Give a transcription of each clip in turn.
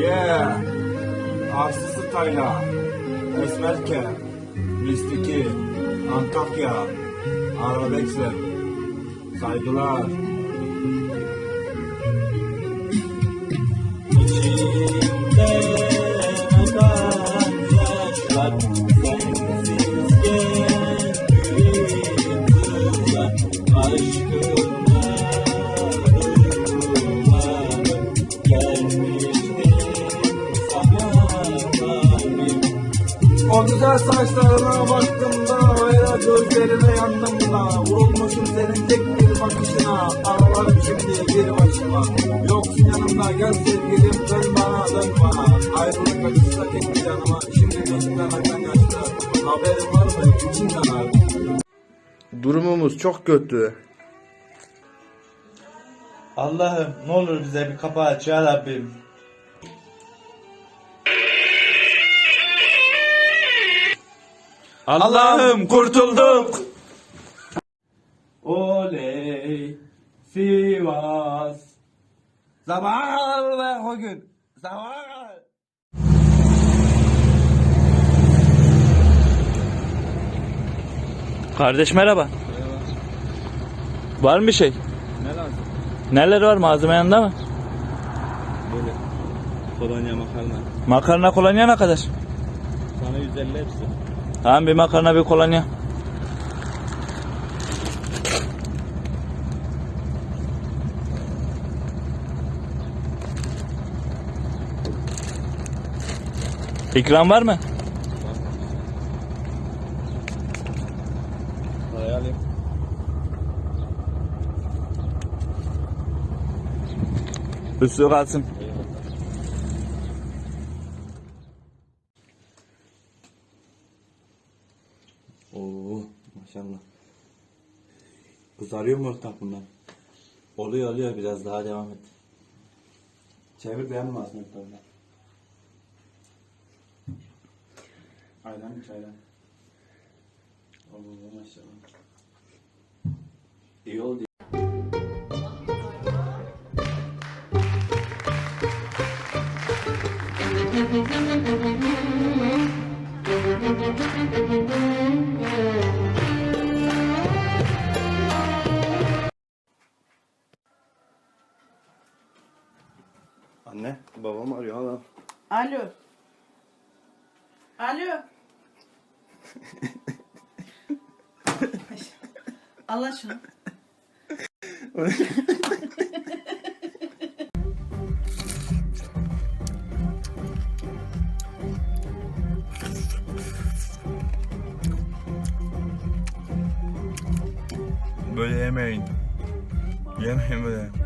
Yeah. Arsızı Tayla. Esmerke. Mistiki. Antakya. Arabex'e. Saygılar. Güzel saçlarına baktım da Hayra gözlerine yandım da. Vurulmuşum senin tek bir bakışına Ağlarım şimdi bir başıma. Yoksun yanımda gel sevgilim Dön bana dön bana. Ayrılık acısı tek canıma Şimdi gözümden akan yaşlar Haberin var mı? İçim yanar. Durumumuz çok kötü. Allah'ım ne olur bize bir kapı aç ya Rabbim. Allah'ım kurtulduk. Oley Sivas. Zaman ve o gün. Zaman. Kardeş merhaba. Var mı bir şey? Ne lazım? Neler var malzeme yanında mı? Böyle kolonya makarna. Makarna kolonya ne kadar? Sana 150 hepsi. Tamam bir makarna bir kolonya. İkram var mı? Üstü kalsın. Oo maşallah. Kızarıyor mu ortak bunlar? Oluyor oluyor biraz daha devam et. Çevir beğenmez mi ortak? Ayran mı çayran? Oo maşallah. İyi oldu. Anne, babam arıyor hala. Alo. Alo. Allah şunu. Böyle yemeyin. Yemeyin böyle.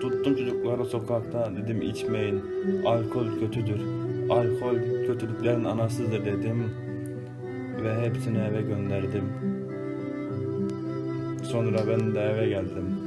Tuttum çocuklara sokakta dedim içmeyin. Alkol kötüdür. Alkol kötülüklerin anasıdır dedim. Ve hepsini eve gönderdim. Sonra ben de eve geldim.